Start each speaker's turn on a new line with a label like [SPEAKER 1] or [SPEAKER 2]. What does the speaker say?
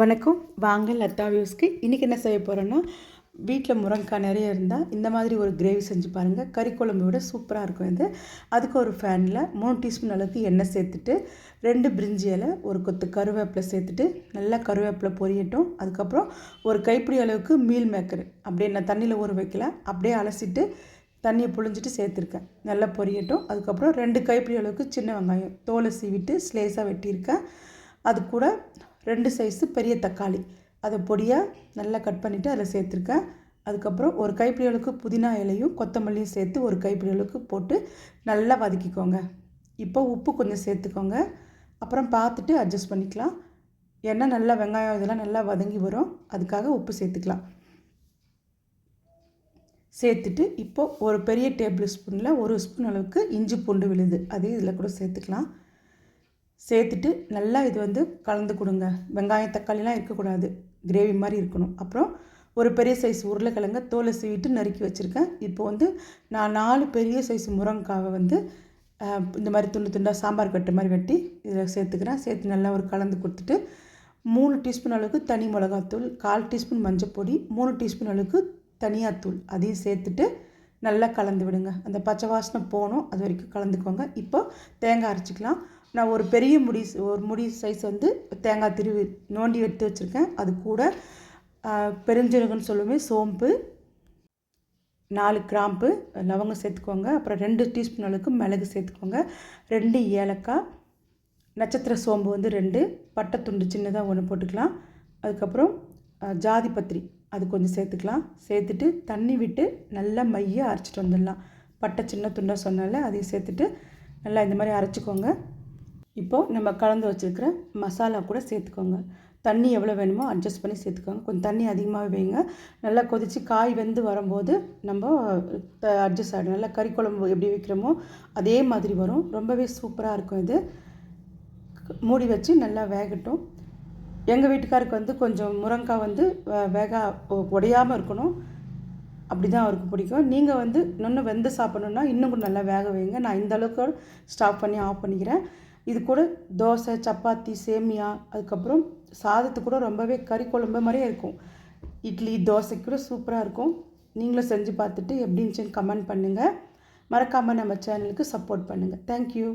[SPEAKER 1] வணக்கம். வாங்க லத்தா வியூஸ்க்கு. இன்றைக்கி என்ன செய்ய போகிறோன்னா வீட்டில் முருங்கைக்காய் நிறைய இருந்தால் இந்த மாதிரி ஒரு கிரேவி செஞ்சு பாருங்கள் கறி குழம்பு விட சூப்பராக இருக்கும் இது. அதுக்கு ஒரு ஃபேனில் மூணு டீஸ்பூன் அளவுக்கு எண்ணெய் சேர்த்துட்டு ரெண்டு பிரிஞ்சி இலை ஒரு கொத்து கருவேப்பிலை சேர்த்துட்டு நல்லா கருவேப்பிலை பொரியட்டும். அதுக்கப்புறம் ஒரு கைப்பிடி அளவுக்கு மீல் மேக்கர். அப்படியே நான் தண்ணியில் ஊற வைக்கல. அப்படியே அலசிட்டு தண்ணியை புழிஞ்சிட்டு சேர்த்துருக்கேன். நல்லா பொரியட்டும். அதுக்கப்புறம் ரெண்டு கைப்பிடி அளவுக்கு சின்ன வெங்காயம். தோலை சீவிட்டு ஸ்லேஸாக வெட்டியிருக்கேன். அது கூட ரெண்டு சைஸு பெரிய தக்காளி. அதை பொடியாக நல்லா கட் பண்ணிவிட்டு அதில் சேர்த்துருக்கேன். அதுக்கப்புறம் ஒரு கைப்பிடி அளவுக்கு புதினா இலையும் கொத்தமல்லியும் சேர்த்து ஒரு கைப்பிடி அளவுக்கு போட்டு நல்லா வதக்கிக்கோங்க. இப்போ உப்பு கொஞ்சம் சேர்த்துக்கோங்க. அப்புறம் பார்த்துட்டு அட்ஜஸ்ட் பண்ணிக்கலாம். ஏன்னா நல்லா வெங்காயம் இதெல்லாம் நல்லா வதங்கி வரும். அதுக்காக உப்பு சேர்த்துக்கலாம். சேர்த்துட்டு இப்போது ஒரு பெரிய டேபிள் ஸ்பூனில் ஒரு ஸ்பூன் அளவுக்கு இஞ்சி பூண்டு விழுது. அதையும் இதில் கூட சேர்த்துக்கலாம். சேர்த்துட்டு நல்லா இது வந்து கலந்து கொடுங்க. வெங்காயம் தக்காளிலாம் இருக்கக்கூடாது. கிரேவி மாதிரி இருக்கணும். அப்புறம் ஒரு பெரிய சைஸ் உருளைக்கிழங்க தோலை சீவிட்டு நறுக்கி வச்சுருக்கேன். இப்போ வந்து நான் நாலு பெரிய சைஸ் முருங்காவை வந்து இந்த மாதிரி துண்டு துண்டாக சாம்பார் கட்டு மாதிரி வெட்டி இதில் சேர்த்துக்கிறேன். சேர்த்து நல்லா ஒரு கலந்து கொடுத்துட்டு மூணு டீஸ்பூன் அளவுக்கு தனி மிளகாத்தூள் கால் டீஸ்பூன் மஞ்சள் பொடி மூணு டீஸ்பூன் அளவுக்கு தனியாத்தூள். அதையும் சேர்த்துட்டு நல்லா கலந்து விடுங்க. அந்த பச்சை வாசனை போகணும். அது வரைக்கும் கலந்துக்கோங்க. இப்போ தேங்காய் அரைச்சிக்கலாம். நான் ஒரு பெரிய முடி ஒரு முடி சைஸ் வந்து தேங்காய் திருவி நோண்டி எடுத்து வச்சுருக்கேன். அது கூட பெருஞ்சீரகம்னு சொல்லுவேன் சோம்பு நாலு கிராம்பு லவங்கம் சேர்த்துக்கோங்க. அப்புறம் ரெண்டு டீஸ்பூன் அளவுக்கு மிளகு சேர்த்துக்கோங்க. ரெண்டு ஏலக்காய் நட்சத்திர சோம்பு வந்து ரெண்டு பட்டை துண்டு சின்னதாக ஒன்று போட்டுக்கலாம். அதுக்கப்புறம் ஜாதி பத்திரி அது கொஞ்சம் சேர்த்துக்கலாம். சேர்த்துட்டு தண்ணி விட்டு நல்லா மைய அரைச்சிட்டு வந்துடலாம். பட்டை சின்ன துண்டாக சொன்னால அதையும் சேர்த்துட்டு நல்லா இந்த மாதிரி அரைச்சிக்கோங்க. இப்போது நம்ம கலந்து வச்சுருக்கிற மசாலா கூட சேர்த்துக்கோங்க. தண்ணி எவ்வளோ வேணுமோ அட்ஜஸ்ட் பண்ணி சேர்த்துக்கோங்க. கொஞ்சம் தண்ணி அதிகமாக வைங்க. நல்லா கொதித்து காய் வெந்து வரும்போது நம்ம அட்ஜஸ்ட் ஆகிடும் நல்லா கறி குழம்பு எப்படி வைக்கிறோமோ அதே மாதிரி வரும். ரொம்பவே சூப்பராக இருக்கும் இது. மூடி வச்சு நல்லா வேகட்டும். எங்கள் வீட்டுக்காருக்கு வந்து கொஞ்சம் முருங்காய் வந்து வேக உடையாமல் இருக்கணும். அப்படி தான் அவருக்கு பிடிக்கும். நீங்கள் வந்து இன்னும் வெந்து சாப்பிட்ணுன்னா இன்னும் கொஞ்சம் நல்லா வேக வைங்க. நான் இந்த அளவுக்கு ஸ்டாப் பண்ணி ஆஃப் பண்ணிக்கிறேன். இது கூட தோசை சப்பாத்தி சேமியா அதுக்கப்புறம் சாதத்து கூட ரொம்பவே கறி குழம்பு மாதிரியே இருக்கும். இட்லி தோசை கூட சூப்பராக இருக்கும். நீங்களும் செஞ்சு பார்த்துட்டு எப்படி இருந்துச்சுன்னு கமெண்ட் பண்ணுங்கள் மறக்காமல் நம்ம சேனலுக்கு சப்போர்ட் பண்ணுங்கள் தேங்க்யூ